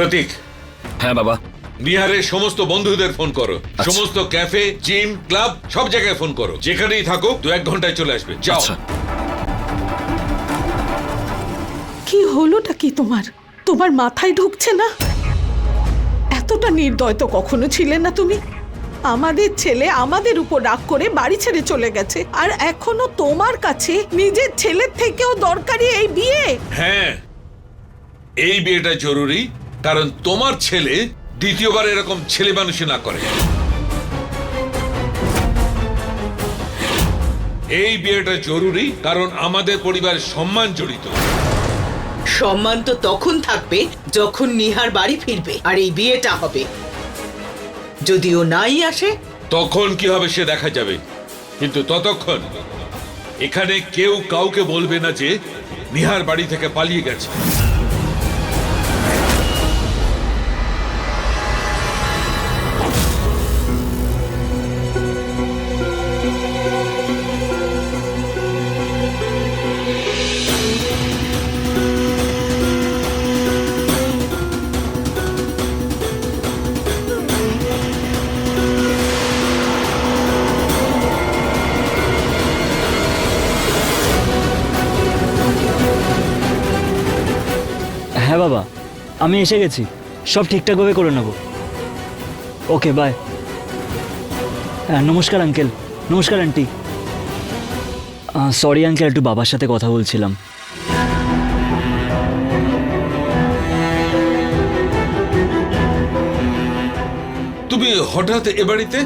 প্রতীক। হ্যাঁ বাবা। বিহারের সমস্ত বন্ধুদের ফোন করো। সমস্ত ক্যাফে জিম ক্লাব সব জায়গায় ফোন করো। যেখানেই থাকো দু এক ঘন্টায় চলে আসবে। যাও। আচ্ছা। কি হলোটা কি তোমার? তোমার মাথায় ঢুকছে না? এতটা নির্দয় তো কখনো ছিলে না তুমি। আমাদের ছেলে আমাদের উপর রাগ করে বাড়ি ছেড়ে চলে গেছে। আর এখনও তোমার কাছে নিজের ছেলের থেকেও দরকারি এই বিয়ে। হ্যাঁ এই বিয়েটা জরুরি। কারণ তোমার ছেলে দ্বিতীয়বার এরকম ছেলে মানুষই না করে। এই বিয়েটা জরুরি কারণ আমাদের পরিবারের সম্মান জড়িত। সম্মান তো তখন থাকবে যখন নিহার বাড়ি ফিরবে আর এই বিয়েটা হবে। যদিও নাই আসে? তখন কি হবে সে দেখা যাবে। কিন্তু ততক্ষণ এখানে কেউ কাউকে বলবে না যে নিহার বাড়ি থেকে পালিয়ে গেছে। আমি এসে গেছি। সব ঠিকঠাকভাবে করে নেব। ওকে বাই হ্যাঁ নমস্কার আঙ্কেল নমস্কার আন্টি সরি আঙ্কেল একটু বাবার সাথে কথা বলছিলাম। তুমি হঠাৎ এ বাড়িতে?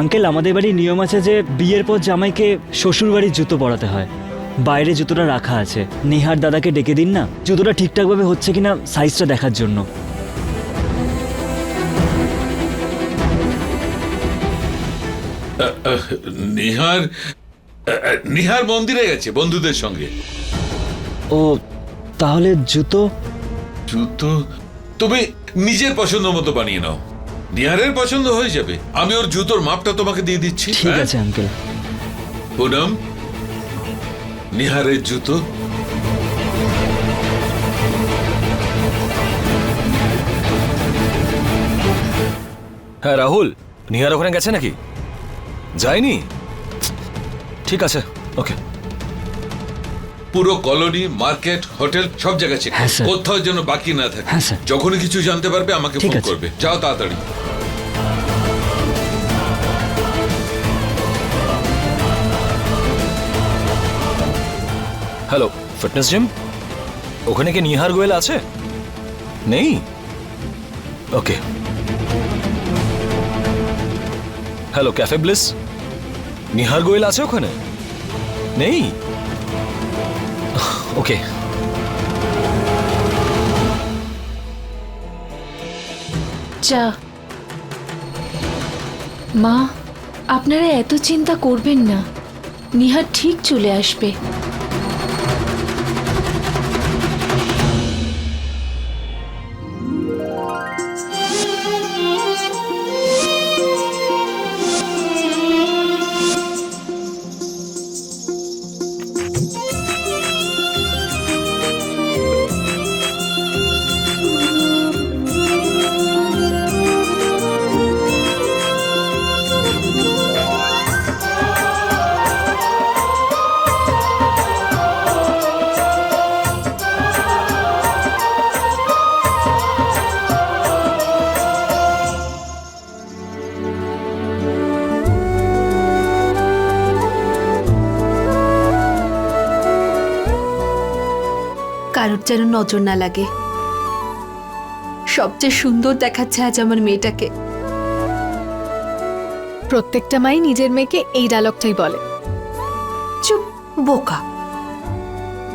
আঙ্কেল আমাদের বাড়ির নিয়ম আছে যে বিয়ের পর জামাইকে শ্বশুর বাড়ির জুতো পরাতে হয়। বাইরে জুতোটা রাখা আছে। নেহার দাদাকে ডেকে দিন না। জুতোটা ঠিকঠাকভাবে হচ্ছে কিনা সাইজটা দেখার জন্য। নিহার নিহার মন্দিরে গেছে বন্ধুদের সঙ্গে। ও তাহলে জুতো? জুতো? তুমি নিজের পছন্দ মতো বানিয়ে নাও। নিহারের পছন্দ হয়ে যাবে। আমি ওর জুতোর মাপটা তোমাকে দিয়ে দিচ্ছি ঠিক হ্যাঁ? আছে আঙ্কেল পুনম নিহারের জুতো। হ্যাঁ রাহুল নিহার ওখানে গেছে নাকি? যায়নি? ঠিক আছে ওকে। পুরো কলোনি মার্কেট হোটেল সব জায়গায় চেক হ্যাঁ, কোথাও যেন বাকি না থাকে। হ্যাঁ, যখনই কিছু জানতে পারবে আমাকে ফোন করবে। যাও তাড়াতাড়ি। Fitness gym? ওখানে কি নিহার গোয়েল আছে? নেই? Okay. Hello, cafe bliss? Nihar Goel আছে ওখানে? নেই? ওকে। চা মা, আপনারা এত চিন্তা করবেন না। নিহার ঠিক চলে আসবে। যেন নজর না লাগে। সবচেয়ে সুন্দর দেখাচ্ছে আজ আমার মেয়েটাকে। প্রত্যেকটা মাই নিজের মেয়েকে এই ডায়লগটাই বলে। চুপ, বোকা।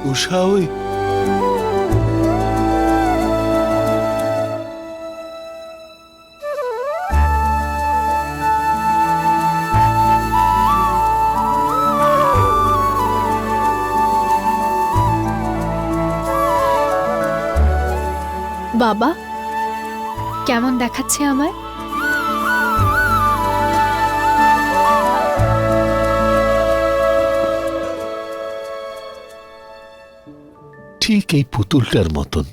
উষা ওই বাবা? কেমন দেখাচ্ছে আমায়? ঠিক এই পুতুলটার মতন।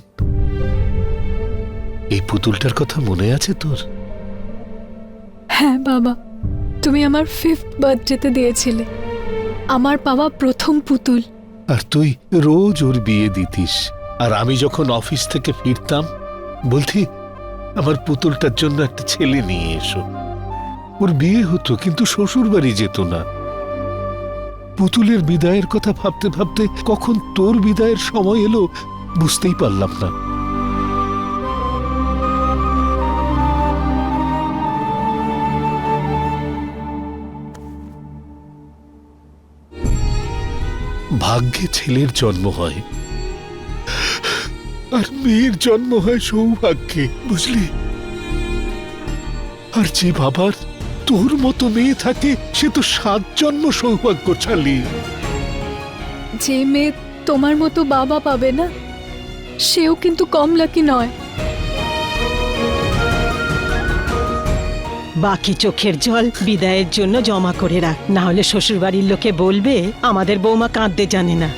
এই পুতুলটার কথা মনে আছে তোর? হ্যাঁ বাবা তুমি আমার ফিফথ বার্থডেতে দিয়েছিলে। আমার পাওয়া প্রথম পুতুল। আর তুই রোজ ওর বিয়ে দিতিস। আর আমি যখন অফিস থেকে ফিরতাম বলতি আমার পুতুলটার জন্য একটা ছেলে নিয়ে এসো। ওর বিয়ে হতো, কিন্তু শ্বশুর বাড়ি যেত না। পুতুলের বিদায়ের কথা ভাবতে ভাবতে কখন তোর বিদায়ের সময় এলো বুঝতেই পারলাম না। ভাগ্যে ছেলের জন্ম হয়। আর মেয়ের জন্ম হয় সৌভাগ্যে বুঝলি? আর যে বাবার তোর মতো মেয়ে থাকে সে তো সাত জন্ম সৌভাগ্যশালী যে মেয়ে তোমার মতো বাবা পাবে না সেও কিন্তু কম লাকি নয়। বাকি চোখের জল বিদায়ের জন্য জমা করে রাখ না হলে শ্বশুরবাড়ির লোকে বলবে আমাদের বৌমা কাঁদতে জানে না।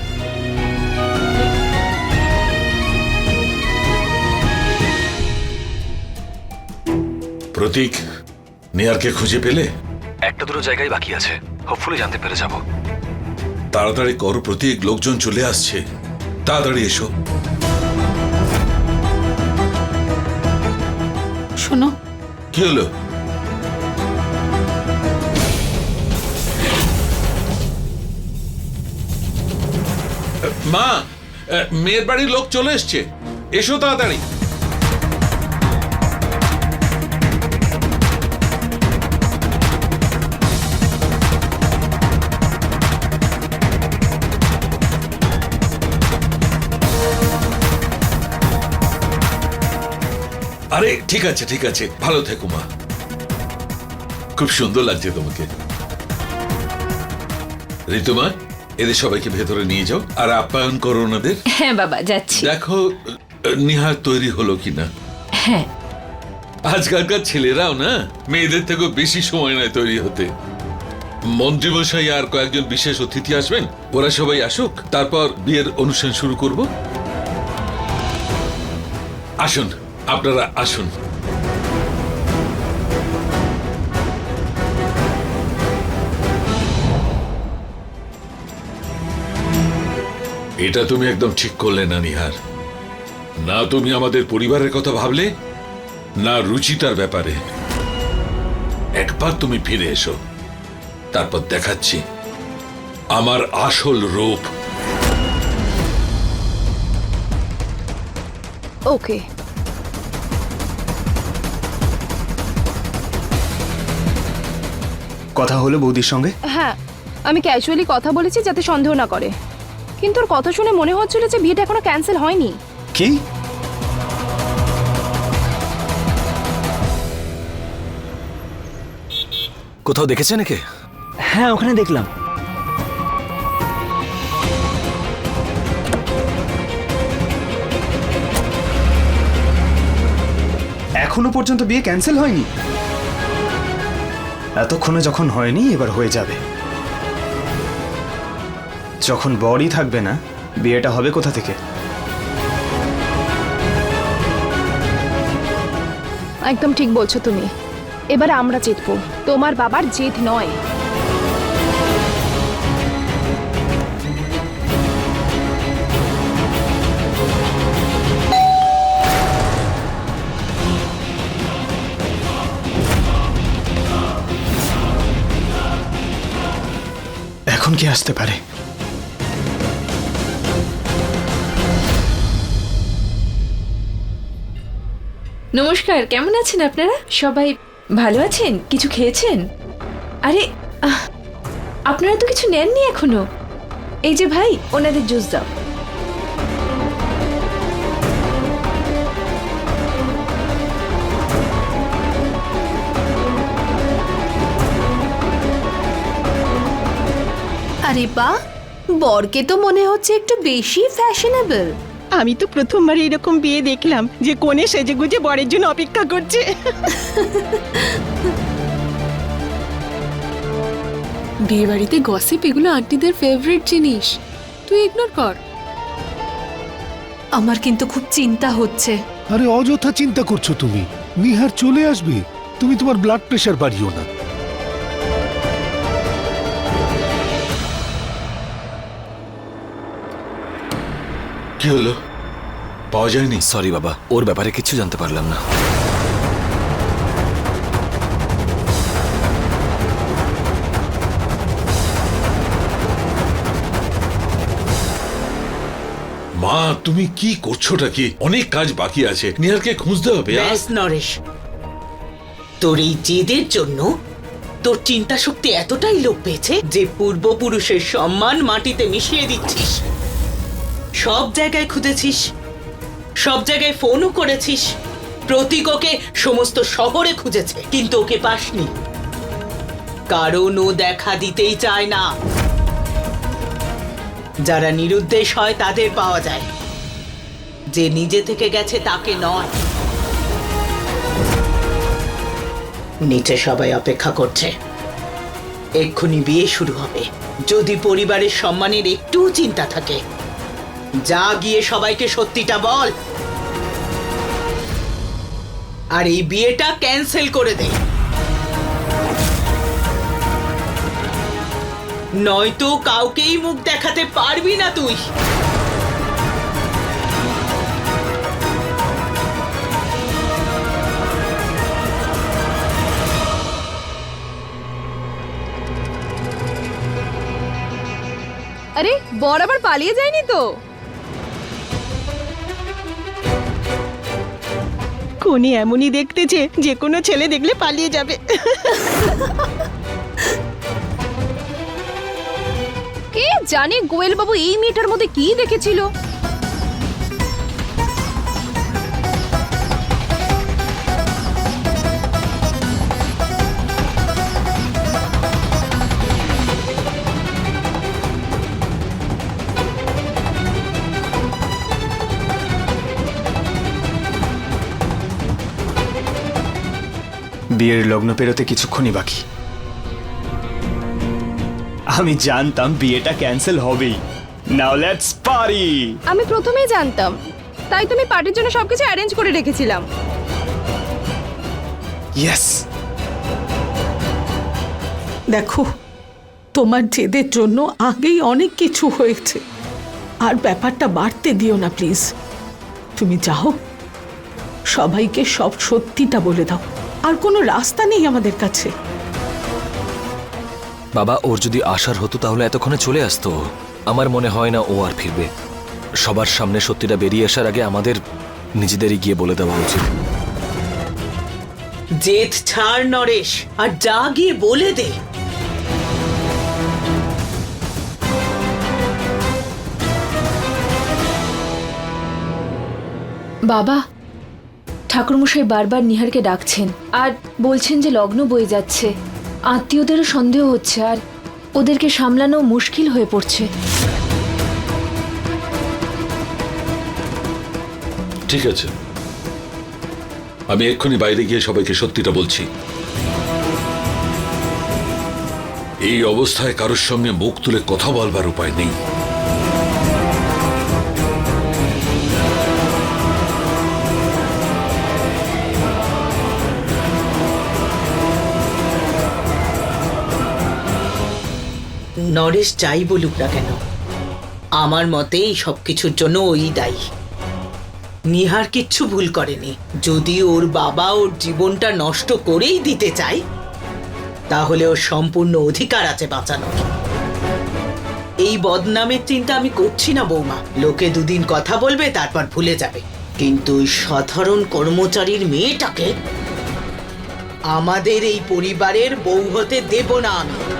প্রতীক নেহারকে খুঁজে পেলে? একটা দুটো জায়গায় বাকি আছে। হোপফুলি জানতে পেরে যাব। তাড়াতাড়ি কর প্রতীক লোকজন চলে আসছে। তাড়াতাড়ি এসো। শোনো। কি হলো? মা মেয়ের বাড়ির লোক চলে এসছে। এসো তাড়াতাড়ি। আরে ঠিক আছে ঠিক আছে। ভালো থেকো মা। খুব সুন্দর লাগছে তোমাকে। ঋতুমা এদের সবাইকে ভেতরে নিয়ে যাও আর আপ্যায়ন করো ওনাদের। হ্যাঁ বাবা যাচ্ছি। দেখো নিহার তৈরি হলো কিনা। হ্যাঁ। আজকালকার ছেলেরাও না মেয়েদের থেকেও বেশি সময় নেয় তৈরি হতে। মন্ত্রীমশাই আর কয়েকজন বিশেষ অতিথি আসবেন ওরা সবাই আসুক তারপর বিয়ের অনুষ্ঠান শুরু করব। আসুন। আপনারা আসুন। এটা তুমি একদম ঠিক করলে না, নিহার। না তুমি আমাদের পরিবারের কথা ভাবলে, না রুচিতার ব্যাপারে। একবার তুমি ফিরে এসো, তারপর দেখাচ্ছি আমার আসল রূপ। ওকে কথা হলো বৌদির সঙ্গে? হ্যাঁ আমি ক্যাজুয়ালি কথা বলেছি যাতে সন্দেহ না করে। কিন্তু ওর কথা শুনে মনে হচ্ছিল যে বিয়েটা এখনও ক্যান্সেল হয়নি। কি? কোথাও দেখেছে নাকি? হ্যাঁ ওখানে দেখলাম। এখনও পর্যন্ত বিয়ে ক্যান্সেল হয়নি? এতক্ষণে যখন হয়নি, এবার হয়ে যাবে। যখন বরই থাকবে না, বিয়েটা হবে কোথা থেকে? একদম ঠিক বলছো তুমি। এবার আমরা জিতবো। তোমার বাবার জেদ নয়। এখন আসতে পারে। নমস্কার কেমন আছেন আপনারা? সবাই ভালো আছেন? কিছু খেয়েছেন? আরে আহ, আপনারা তো কিছু নেননি এখনও। এই যে ভাই ওনাদের জুস দাও। আরে বা বরকে তো মনে হচ্ছে একটু বেশি ফ্যাশনেবল আমি তো প্রথমবার এরকম বিয়ে দেখলাম যে কোণে সেজে গুজে বরের জন্য অপেক্ষা করছে। বিয়ে বাড়িতে গসিপ এগুলো আন্টিদের ফেভারিট জিনিস। তুই ইগনোর কর। আমার কিন্তু খুব চিন্তা হচ্ছে। আরে অযথা চিন্তা করছ তুমি। নিহার চলে আসবে। তুমি তোমার ব্লাড প্রেশার বাড়িও না। কি হলো? পাওয়া যায়নি? সরি বাবা। ওর ব্যাপারে কিছু জানতে পারলাম না। মা তুমি কি করছোটা কি? অনেক কাজ বাকি আছে। নিহারকে খুঁজতে হবে আর- ব্যাস নরেশ। তোর এই জেদের জন্য তোর চিন্তা শক্তি এতটাই লোপ পেয়েছে যে পূর্বপুরুষের সম্মান মাটিতে মিশিয়ে দিচ্ছিস। সব জায়গায় খুঁজেছিস, সব জায়গায় ফোনও করেছিস। প্রতীক ওকে সমস্ত শহরে খুঁজেছে, কিন্তু ওকে পাসনি। কারণ ও দেখা দিতেই চায় না। যারা নিরুদ্দেশ হয় তাদের পাওয়া যায়। যে নিজে থেকে গেছে তাকে নয়। নিচে সবাই অপেক্ষা করছে। এক্ষুনি বিয়ে শুরু হবে। যদি পরিবারের সম্মানের একটুও চিন্তা থাকে যা গিয়ে সবাইকে সত্যিটা বল। আর এই বিয়েটা ক্যান্সেল করে দে। নয়তো কাউকেই মুখ দেখাতে পারবি না তুই। আরে, বর আবার পালিয়ে যায়নি তো? কোনি এমনই দেখতেছে যে কোনো ছেলে দেখলে পালিয়ে যাবে। কে জানে গোয়েল বাবু এই মেয়েটার মধ্যে কি দেখেছিল? বিয়ের লগ্ন পেরোতে কিছুক্ষণই বাকি। আমি জানতাম বিয়েটা ক্যান্সেল হবেই। নাও লেটস পারি আমি প্রথমেই জানতাম। তাই তুমি পার্টির জন্য সবকিছু অ্যারেঞ্জ করে রেখেছিলাম। ইয়েস দেখো তোমার জেদের জন্য আগেই অনেক কিছু হয়েছে। আর ব্যাপারটা বাড়তে দিও না প্লিজ তুমি যাও সবাইকে সব সত্যিটা বলে দাও। আর কোনো রাস্তা নেই আমাদের কাছে। বাবা ওর যদি আসার হতো তাহলে এতক্ষণে চলে আসতো। আমার মনে হয় না ও আর ফিরবে। সবার সামনে সত্যিটা বেরিয়ে আসার আগে আমাদের নিজেদেরই গিয়ে বলে দেওয়া উচিত। জেদ ছাড় নরেশ আর যা গিয়ে বলে দে। বাবা ঠাকুরমশাই বারবার নিহারকে ডাকছেন আর বলছেন যে লগ্ন বয়ে যাচ্ছে। আত্মীয়দেরও সন্দেহ হচ্ছে আর ওদেরকে সামলানো মুশকিল হয়ে পড়ছে। ঠিক আছে। আমি এক্ষুনি বাইরে গিয়ে সবাইকে সত্যিটা বলছি। এই অবস্থায় কারোর সঙ্গে মুখ তুলে কথা বলবার উপায় নেই। নরেশ যাই বলুক না কেন, আমার মতে এই সব কিছুর জন্য ওই দায়ী। নিহার কিচ্ছু ভুল করেনি। যদি ওর বাবা ওর জীবনটা নষ্ট করেই দিতে চায়, তাহলে ওর সম্পূর্ণ অধিকার আছে বাঁচানোর। এই বদনামের চিন্তা আমি করছি না, বৌমা। লোকে দুদিন কথা বলবে, তারপর ভুলে যাবে। কিন্তু সাধারণ কর্মচারীর মেয়েটাকে আমাদের এই পরিবারের বউ হতে দেব না আমি।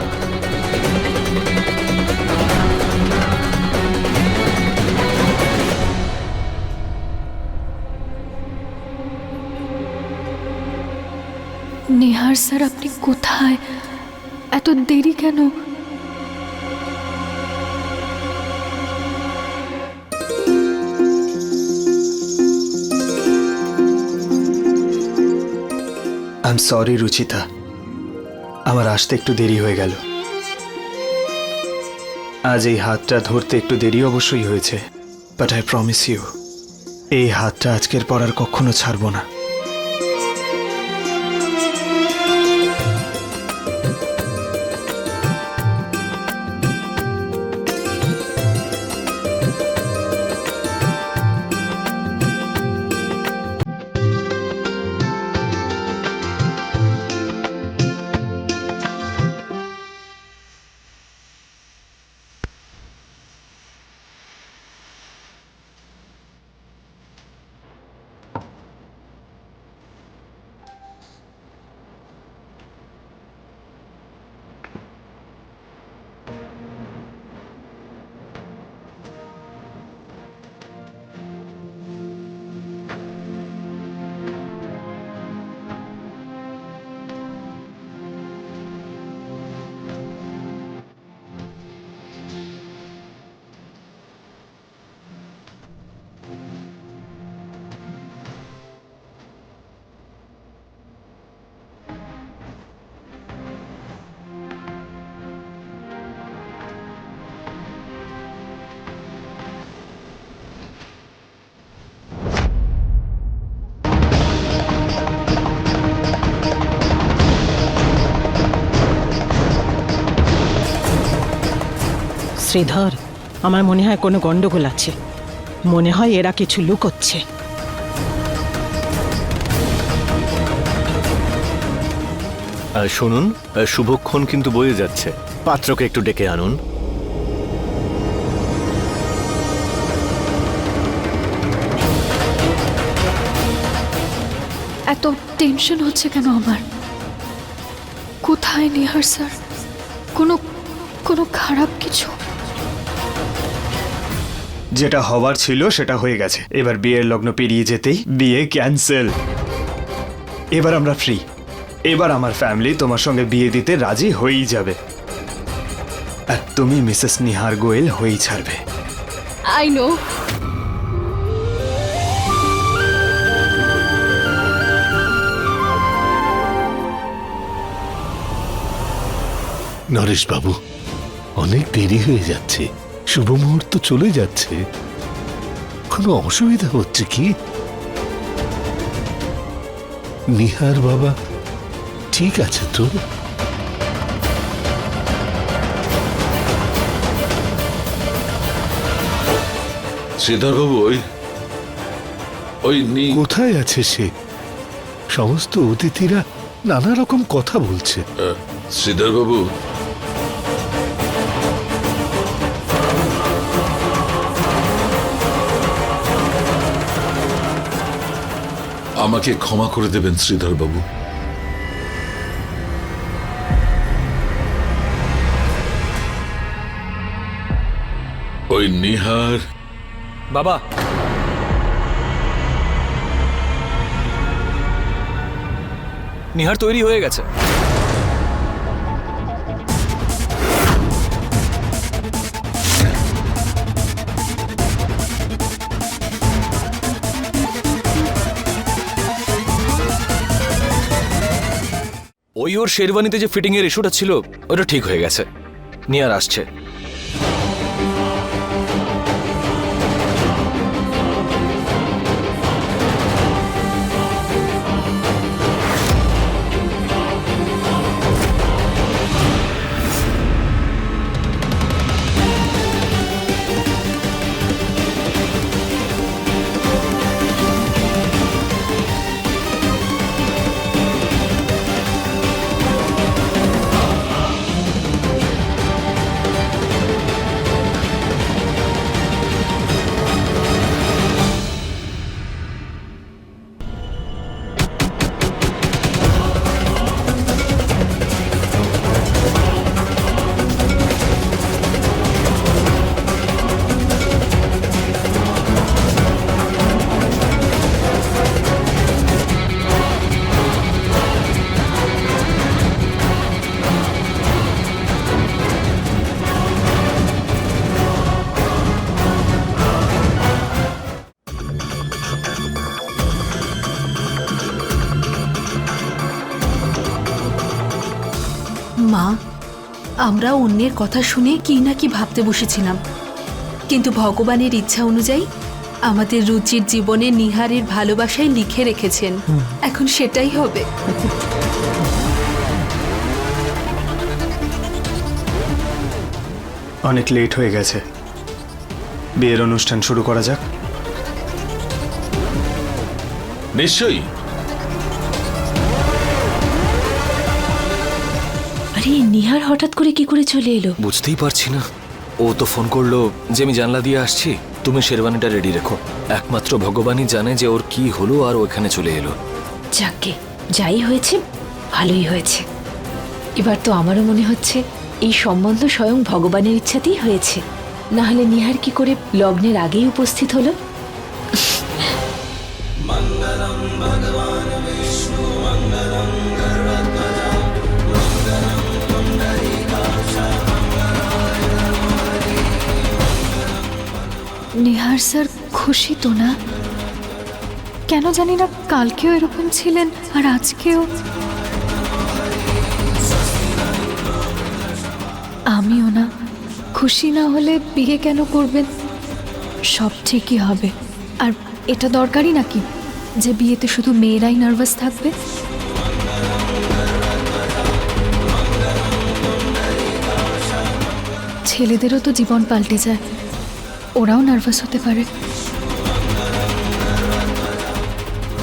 নেহার স্যার, আপনি কোথায়? এত দেরি কেন? I am sorry Ruchita. আমার আসতে একটু দেরি হয়ে গেল। আজ এই হাতটা ধরতে একটু দেরি অবশ্যই হয়েছে বাট আই প্রমিস ইউ এই হাতটা আজকের পর আর কখনো ছাড়বো না। শ্রীধর আমার মনে হয় কোনো গন্ডগোল আছে। মনে হয় এরা কিছু লুকোচ্ছে। আর শুনুন শুভক্ষণ কিন্তু বয়ে যাচ্ছে। পাত্রকে একটু ডেকে আনুন। এত টেনশন হচ্ছে কেন আমার? কোথায় নিহার স্যার? কোনো কোনো খারাপ কিছু? যেটা হওয়ার ছিল সেটা হয়ে গেছে। এবার বিয়ের লগ্ন পেরিয়ে যেতেই বিয়ে ক্যান্সেল। এবার আমরা ফ্রি এবার আমার ফ্যামিলি তোমার সঙ্গে বিয়ে দিতে রাজি হয়েই যাবে। আর তুমি মিসেস নিহার গোয়েল হয়েই ছাড়বে। আই নো নরেশ বাবু অনেক দেরি হয়ে যাচ্ছে। শুভ মুহূর্ত চলে যাচ্ছে। কোনো অসুবিধা হচ্ছে কি? নিহার বাবা ঠিক আছে তো? শ্রীধরবাবু ওই ওই নি কোথায় আছে সে? সমস্ত অতিথিরা নানা রকম কথা বলছে। শ্রীধরবাবু আমাকে ক্ষমা করে দেবেন শ্রীধরবাবু। ওই নিহার বাবা। নিহার তৈরি হয়ে গেছে। ওই ওর শেরওয়ানিতে যে ফিটিংয়ের ইস্যুটা ছিল ওটা ঠিক হয়ে গেছে। নিয়ার আসছে। মা আমরা অন্যের কথা শুনে কি না কি ভাবতে বসেছিলাম। কিন্তু ভগবানের ইচ্ছা অনুযায়ী আমাদের রুচির জীবনে নিহারের ভালোবাসায় লিখে রেখেছেন। এখন সেটাই হবে। অনেক লেট হয়ে গেছে। বিয়ের অনুষ্ঠান শুরু করা যাক। নিশ্চয়ই। নিহার হঠাৎ করে কি করে চলে এলো? বুঝতেই পারছি না। ও তো ফোন করল যে আমি জানলা দিয়ে আসছি তুমি শেরওয়ানিটা রেডি রেখো। একমাত্র ভগবানই জানে যে ওর কি হলো আর ওখানে চলে এলো। যাকে যাই হয়েছে ভালোই হয়েছে। এবার তো আমারও মনে হচ্ছে এই সম্বন্ধ স্বয়ং ভগবানের ইচ্ছাতেই হয়েছে। না হলে নিহার কি করে লগ্নের আগেই উপস্থিত হলো? নিহার স্যার খুশি তো না? কেন জানি না কালকেও এরকম ছিলেন আর আজকেও। আমিও না। খুশি না হলে বিয়ে কেন করবেন? সব ঠিকই হবে। আর এটা দরকারই নাকি যে বিয়েতে শুধু মেয়েরাই নার্ভাস থাকবে? ছেলেদেরও তো জীবন পাল্টে যায়। ওরাও নার্ভাস হতে পারে।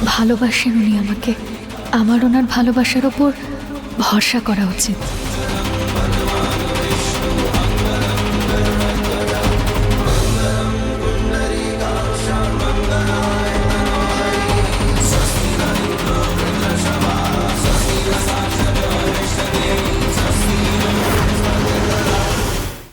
ভালোবাসেন উনি আমাকে। আমার ওনার ভালোবাসার ওপর ভরসা করা উচিত।